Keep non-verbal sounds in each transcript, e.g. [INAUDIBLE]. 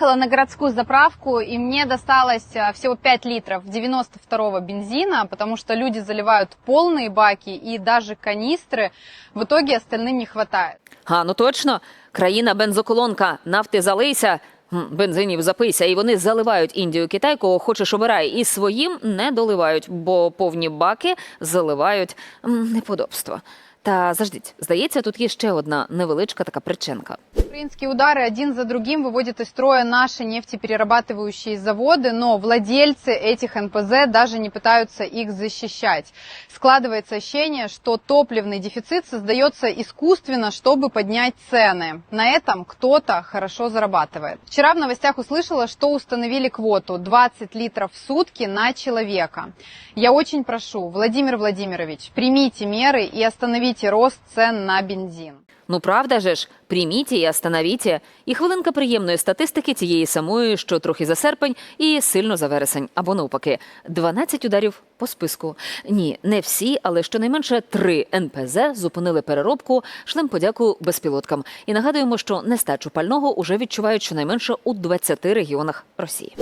Ехала на городскую заправку, и мне досталось а, всего 5 литров 92-го бензина, потому что люди заливают полные баки и даже канистры. В итоге остальным не хватает. А, ну точно, країна бензоколонка, нафти залийся, м, бензинів запийся, і вони заливають Індію Китай, кого хочеш обирай, і своїм не доливають, бо повні баки заливають м, неподобство. Та заждіть, здається, тут є ще одна невеличка така причинка. Украинские удары один за другим выводят из строя наши нефтеперерабатывающие заводы, но владельцы этих НПЗ даже не пытаются их защищать. Складывается ощущение, что топливный дефицит создается искусственно, чтобы поднять цены. На этом кто-то хорошо зарабатывает. Вчера в новостях услышала, что установили квоту 20 литров в сутки на человека. Я очень прошу, Владимир Владимирович, примите меры и остановите рост цен на бензин. Ну правда же ж, прийміть і остановіть. І хвилинка приємної статистики тієї самої, що трохи за серпень і сильно за вересень, або навпаки, 12 ударів по списку. Ні, не всі, але щонайменше три НПЗ зупинили переробку. Шлем подяку безпілоткам. І нагадуємо, що нестачу пального уже відчувають щонайменше у 20 регіонах Росії.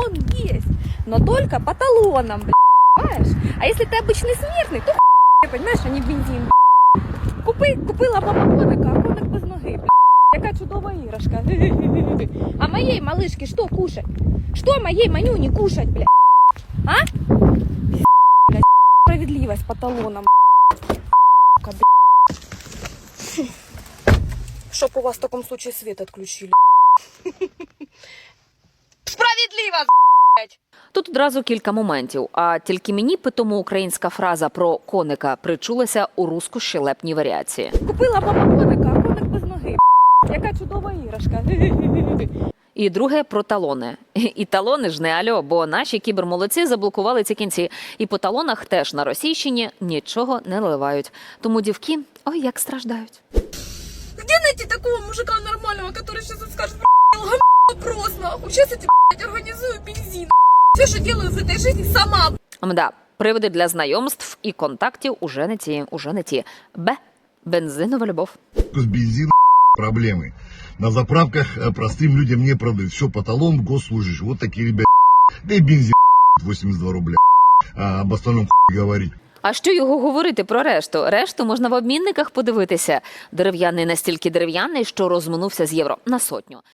Он есть, но только по талонам, понимаешь? А если ты обычный смертный, то хуй, понимаешь, а не бензин, блядь. Купи, купила баба коника, а коник без ноги, блядь. Яка чудова іграшка. [LAUGHS] А моей малышке что кушать? Что моей манюне кушать, блядь? А? Пиздец, блядь, справедливость по талонам, блядь. Чтоб у вас в таком случае свет отключили. [LAUGHS] Справедливо, Тут одразу кілька моментів. А тільки мені питому українська фраза про коника причулася у русско-щелепній варіації. Купила баба коника, а коник без ноги. Яка чудова іграшка. І друге про талони. І талони ж не альо, бо наші кібермолодці заблокували ці кінці. І по талонах теж на Російщині нічого не наливають. Тому дівки ой як страждають. Где найти такого мужика нормального, который сейчас скажет, блядь, вопрос, нахуй. Сейчас я тебе, блядь, организую бензин. Все, что делаю в этой жизни, сама. Мда, приводи для знайомств і контактів уже не ті, уже не ті. Б. Бензинова любов. с бензином проблемы. На заправках э, простым людям не продают. Все по талону госслужащих. Вот такие ребята. Да и бензин 82 рубля. А об остальном говорить. А що його говорити про решту? Решту можна в обмінниках подивитися. Дерев'яний настільки дерев'яний, що розминувся з євро на сотню.